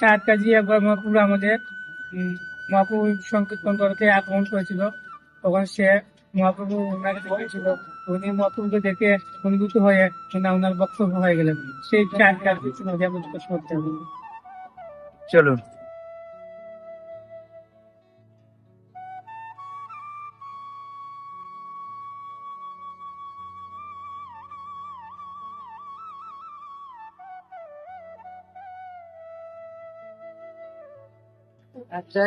চার কাজি একবার মহাপুর আমাদের উম, মহাপ্রভু সংকীর্তন করতে আক্রমণ করেছিল। তখন সে মহাপ্রভু ওনাকে বলেছিল উনি মহাপ্রভুকে দেখে অনুভূত হয়ে ওনা ওনার বক্তব্য হয়ে গেলেন। সেই চার কাজী করতে হবে চলুন।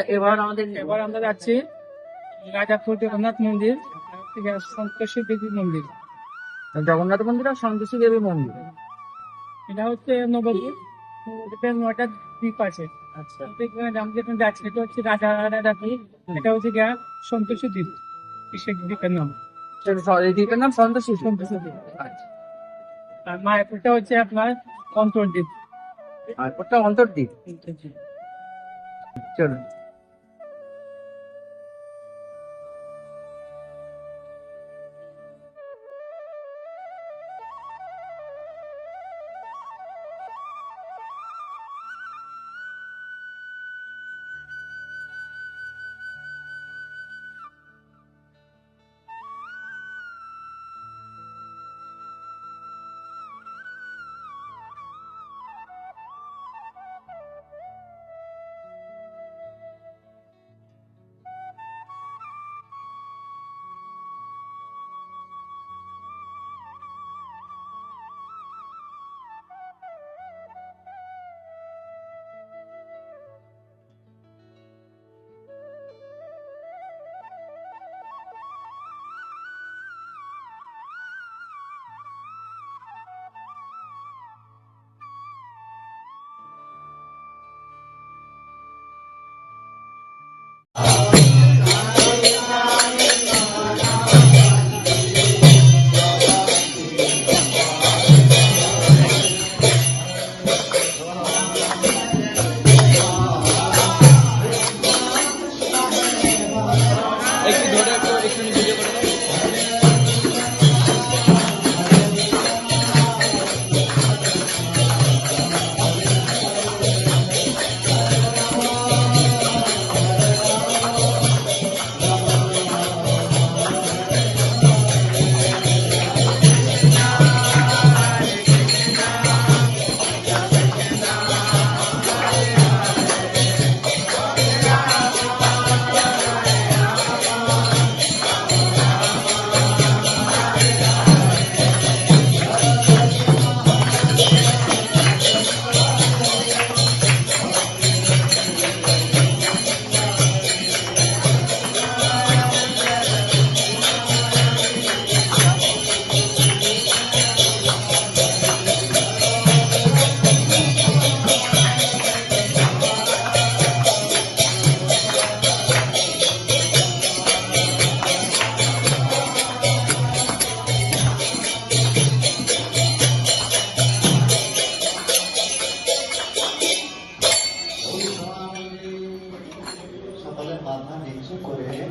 এবার আমাদের এবার আমরা যাচ্ছি রাজাপুর জগন্নাথ মন্দির সন্তোষী দেবী মন্দির। জগন্নাথ মন্দির আর সন্তোষী দেবী মন্দির। এটা হচ্ছে নবদ্বীপ। নবদ্বীপে নয়টা দ্বীপ আছে। আচ্ছা। আমরা যেখানে যাচ্ছি এটা হচ্ছে রাজা রাজাপুর এটা হচ্ছে গিয়া সন্তোষী দ্বীপ। দ্বীপের নাম। দ্বীপের নাম সন্তোষী সন্তোষী দ্বীপ। আচ্ছা। আর মায়াপুরটা হচ্ছে আপনার অন্তর্দ্বীপ। ওটা অন্তর্দ্বীপ। চলুন সকলে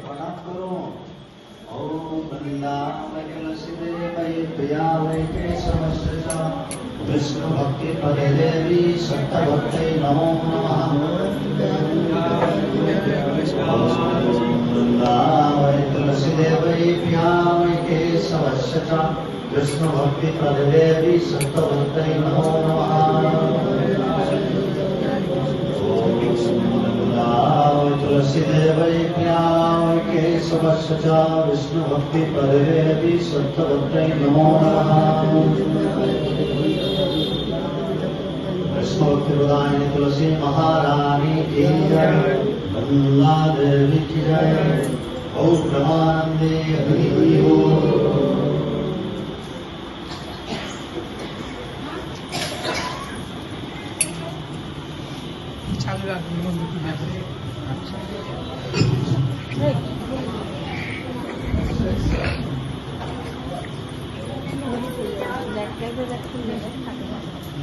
प्रणाम करो। ओम वृंदावन तुलसी मई प्रिया वैके समस्त विष्णु भक्ति पदे देवी सत्य भक्ति नमो नमः विष्णु भक्ति पदे देवी सत्य भक्ति नमो नमः। तुलसी देवी प्रिया समस्सचा विष्णुभक्तिपदवे अपि सत्त्वभक्तै नमो नमः विष्णुभक्तिप्रदायिनि तुलसी महारानी की जय वन्दादेवी की जय ॐ प्रमानन्दे हरि ओम् चालू राखून मग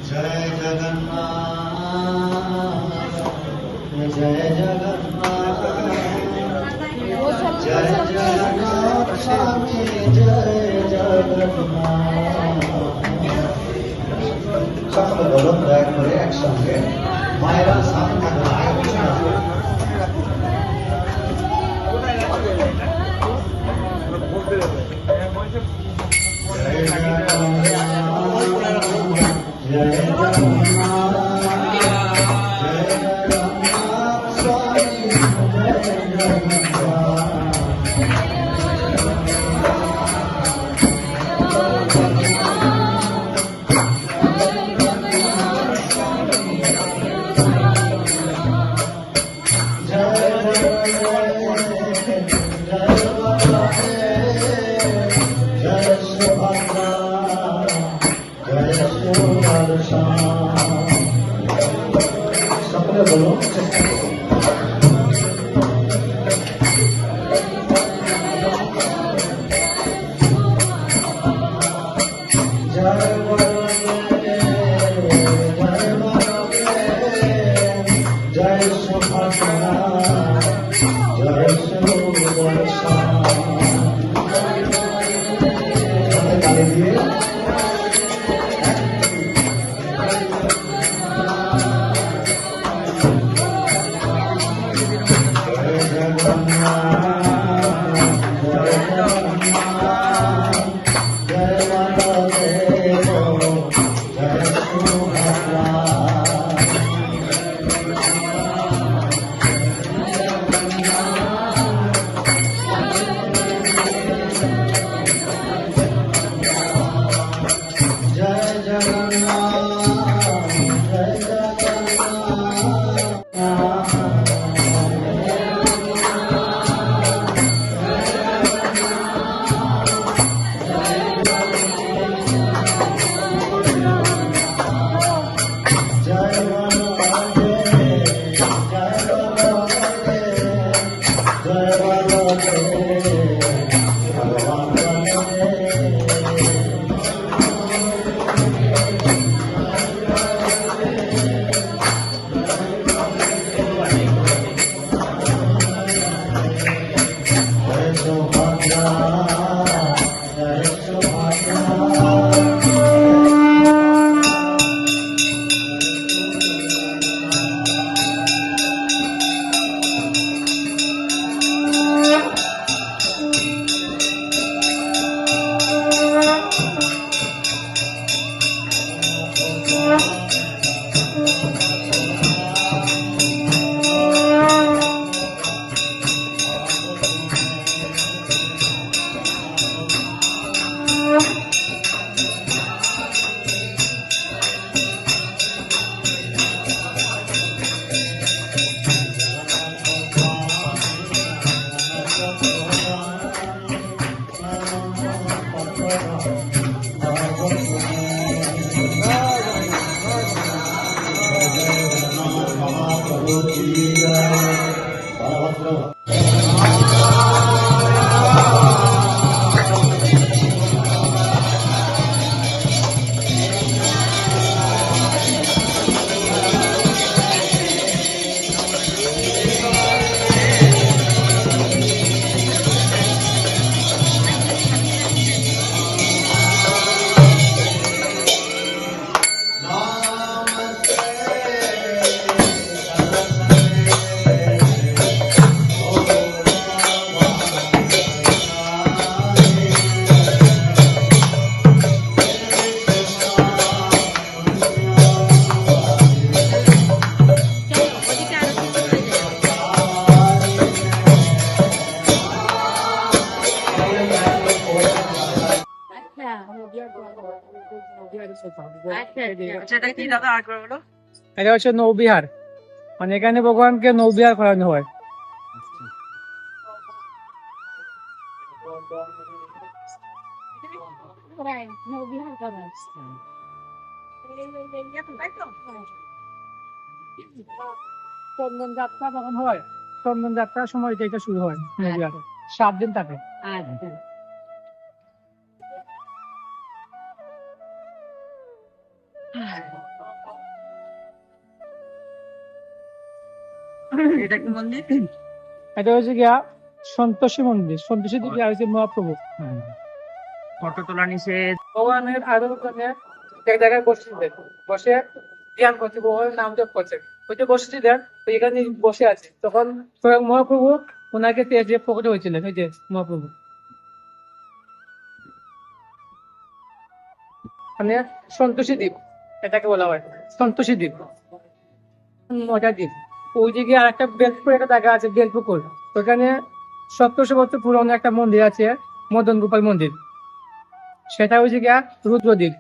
জয় জগন্নাথ। জয় জগন্নাথ। জয় জগন্নাথ। স্বামী জয় জগন্নাথ সকলে বলুন দয়া করে একসঙ্গে মায়েরা সামনে থাকবা Thank you. এটা হচ্ছে নৌবিহার। মানে এখানে ভগবানকে নৌবিহার করানো হয়। হ্যাঁ, চন্দন যাত্রা তখন হয় চন্দন যাত্রার সময় এটা শুরু হয় সাত দিন থাকে। আচ্ছা। এটা মন্দির এটা হচ্ছে গিয়া সন্তোষী মন্দির। সন্তোষী দেবী আর মহাপ্রভু। ফটো তোলা নিষেধ। ভগবানের আরাধনা এক জায়গায় বসে বসে ধ্যান করছে ভগবানের নাম জপ করছে। ওই বসেছি দেন এখানে বসে আছে। তখন স্বয়ং মহাপ্রভু ওনাকে তেজে প্রকট হয়েছিলেন এই যে মহাপ্রভু। মানে সন্তোষী দ্বীপ এটাকে বলা হয়। সন্তোষী দ্বীপ। মজা দ্বীপ। ওই দিকে আর একটা বেলপুর একটা জায়গা আছে, বেলপুকুর। ওখানে সপ্তশো বছর পুরনো একটা মন্দির আছে, মদন গোপাল মন্দির। সেটা হচ্ছে গিয়া রুদ্রদ্বীপ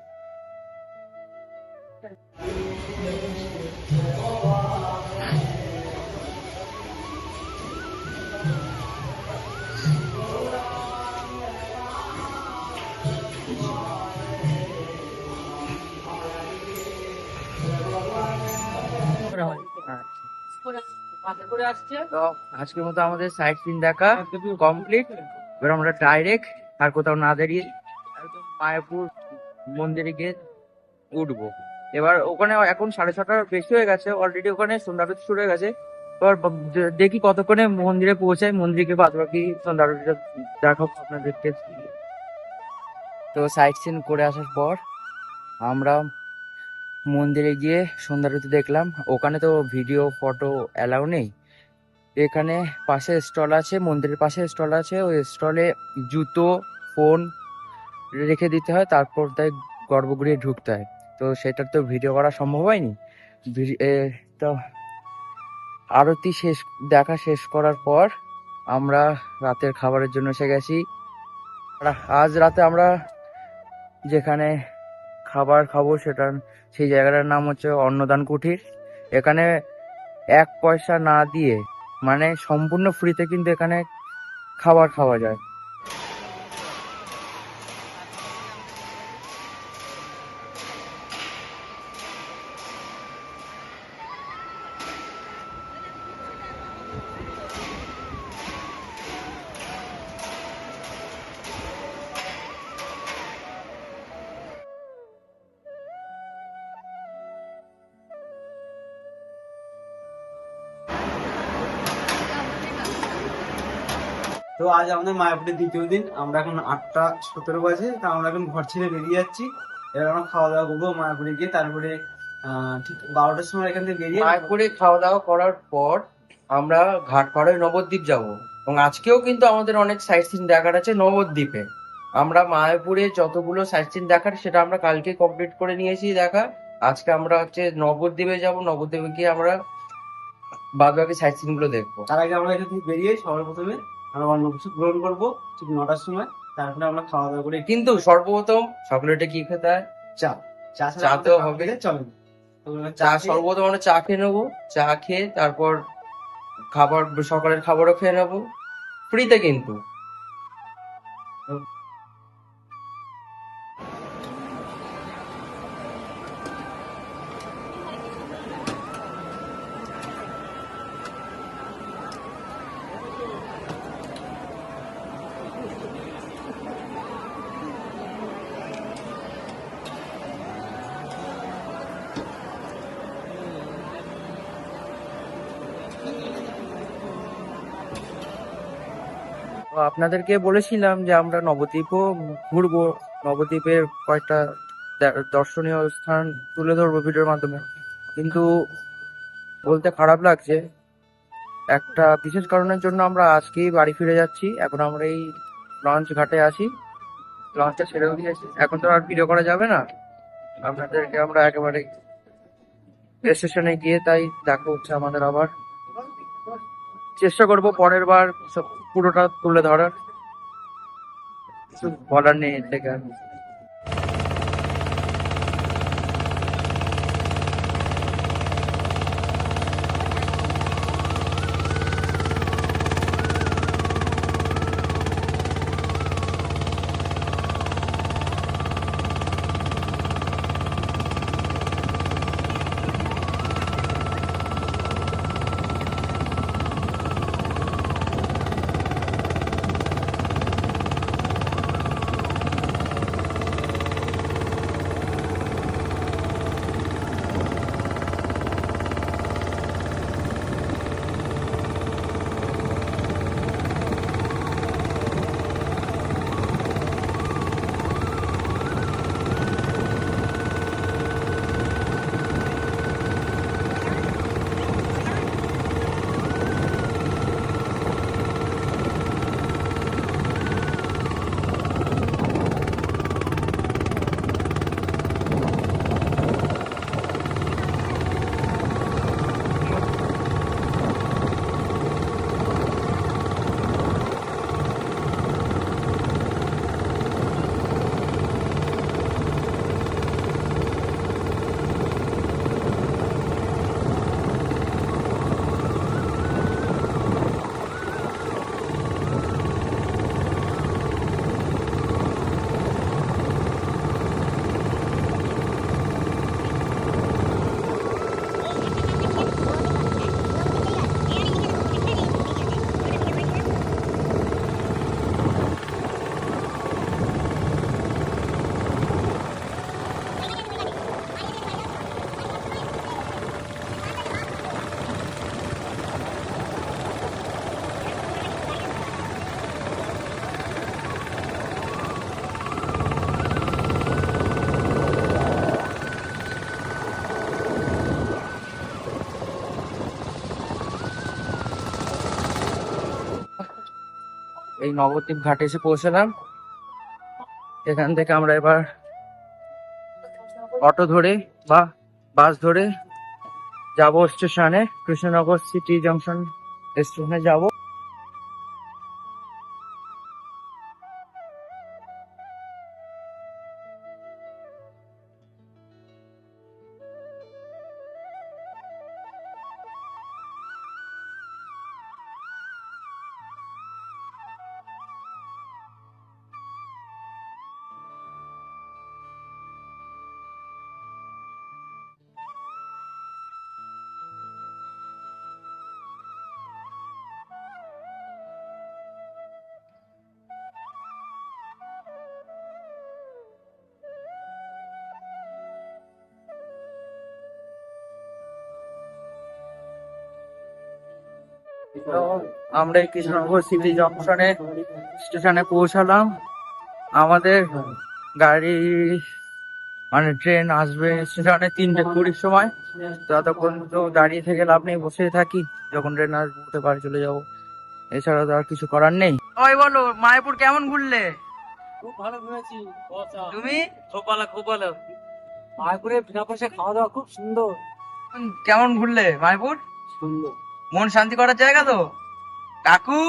আজকের মতো আমাদের সাইট সিন দেখা কমপ্লিট এবার আমরা ডাইরেক্ট আর কোথাও না দাঁড়িয়ে মায়াপুর মন্দিরে গিয়ে উঠবো। এবার ওখানে এখন সাড়ে ছটার বেশি হয়ে গেছে অলরেডি ওখানে সন্ধ্যারতি শুরু হয়ে গেছে। এবার দেখি কতক্ষণে মন্দিরে পৌঁছাই মন্দিরকে বাদ বাকি সন্ধ্যা আরতিটা দেখাবো আপনাদেরকে। তো সাইট সিন করে আসার পর আমরা মন্দিরে গিয়ে সন্ধ্যা আরতি দেখলাম। ওখানে তো ভিডিও ফটো অ্যালাউ নেই। এখানে পাশে স্টল আছে, মন্দিরের পাশে স্টল আছে। ওই স্টলে জুতো ফোন রেখে দিতে হয়, তারপর তাই গর্ভগৃহে ঢুকতে হয়। তো সেটার তো ভিডিও করা সম্ভব হয়নি। তো আরতি শেষ, দেখা শেষ করার পর আমরা রাতের খাবারের জন্য এসে গেছি। আজ রাতে আমরা যেখানে খাবার খাব, সেটা সেই জায়গাটার নাম হচ্ছে অন্নদান কুঠির। এখানে এক পয়সা না দিয়ে মানে সম্পূর্ণ ফ্রিতে কিন্তু এখানে খাবার খাওয়া যায়। তো আজ আমাদের মায়াপুরের দ্বিতীয় দিন। আমরা এখন আটটা সতেরো বাজে তা আমরা এখন ঘর ছেড়ে বেরিয়ে যাচ্ছি। এবার আমরা খাওয়া দাওয়া করব মায়াপুরে গিয়ে। তারপরে ঠিক বারোটার সময় এখান থেকে বেরিয়ে মায়াপুরে খাওয়া দাওয়া করার পর আমরা ঘাটপাড়ায় নবদ্বীপ যাব। এবং আজকেও কিন্তু আমাদের অনেক সাইট সিন দেখার আছে নবদ্বীপে। আমরা মায়াপুরে যতগুলো সাইট সিন দেখার সেটা আমরা কালকে কমপ্লিট করে নিয়েছি দেখা। আজকে আমরা হচ্ছে নবদ্বীপে যাব। নবদ্বীপে গিয়ে আমরা বাদ বাকি সাইট সিনগুলো দেখব। তার আগে আমরা এখান থেকে বেরিয়ে সবার প্রথমে আমরা অন্য কিছু গ্রহণ করব। ঠিক নটার সময়। তারপরে আমরা খাওয়া দাওয়া করি। কিন্তু সর্বপ্রথম চকলেটে কি খেতে হয়? চা। চা চা তো হবে। চলে চা সর্বপ্রথম আমরা চা খেয়ে নেব। চা খেয়ে তারপর খাবার সকালের খাবারও খেয়ে নেব। ফ্রিতে কিন্তু। আপনাদেরকে বলেছিলাম যে আমরা নবদ্বীপও ঘুরবো। নবদ্বীপের কয়েকটা দর্শনীয় স্থান তুলে ধরবো ভিডিওর মাধ্যমে। কিন্তু বলতে খারাপ লাগছে। একটা বিশেষ কারণের জন্য আমরা আজকেই বাড়ি ফিরে যাচ্ছি। এখন আমরা এই লঞ্চ ঘাটে আছি। লঞ্চটা ছেড়েও দিয়েছি। এখন তো আর ভিডিও করা যাবে না। আপনাদেরকে আমরা একেবারে স্টেশনে গিয়ে তাই দেখা হচ্ছে আমাদের আবার। চেষ্টা করব পরের বার সব পুরোটা তুলে ধরার কিছু বলার নেই থেকে এই নবদ্বীপ ঘাটে এসে পৌঁছলাম। এখান থেকে আমরা এবার অটো ধরে বা বাস ধরে যাব স্টেশনে, কৃষ্ণনগর সিটি জংশন স্টেশনে যাব। আমরা এই কৃষ্ণনগর সিটি জংশনে স্টেশনে পৌঁছালাম। আমাদের গাড়ি মানে ট্রেন আসবে স্টেশনে তিনটে কুড়ির সময়। ততক্ষণ তো দাঁড়িয়ে থেকে লাভ নেই বসে থাকি। যখন ট্রেন আসবে উঠে বাড়ি চলে যাব। এছাড়া তো আর কিছু করার নেই। ওই বলো মায়াপুর কেমন ঘুরলে? খুব ভালো ঘুরেছি। তুমি? খুব ভালো খুব ভালো মায়াপুরে বিনা পয়সা খাওয়া দাওয়া খুব সুন্দর। কেমন ঘুরলে মায়াপুর? সুন্দর। মন শান্তি করার জায়গা তো। কাকু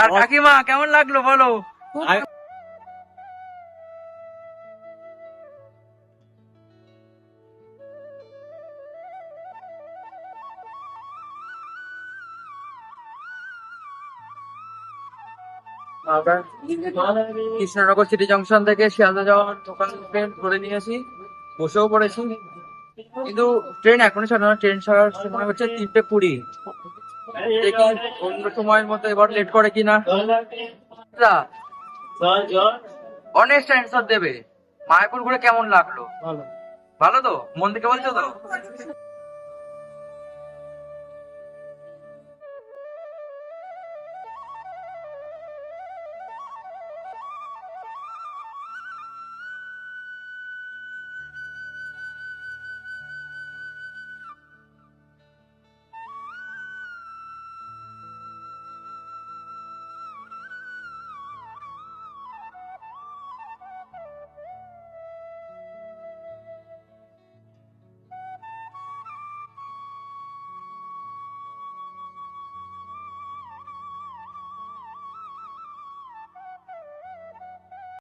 আর কাকিমা কেমন লাগল বলো? কৃষ্ণনগর সিটি জংশন থেকে শিয়ালদা যাওয়ার দোকান ট্রেন ধরে নিয়েছি বসেও পড়েছি। কিন্তু ট্রেন এখনও ছাড়া ট্রেন ছাড়ার সময় হচ্ছে তিনটে কুড়ি। দেখি অন্য সময়ের মতো এবার লেট করে কিনা। অনেস্ট অ্যান্সার দেবে। মায়াপুর ঘুরে কেমন লাগল? ভালো। ভালো তো? মন থেকে বলছো তো?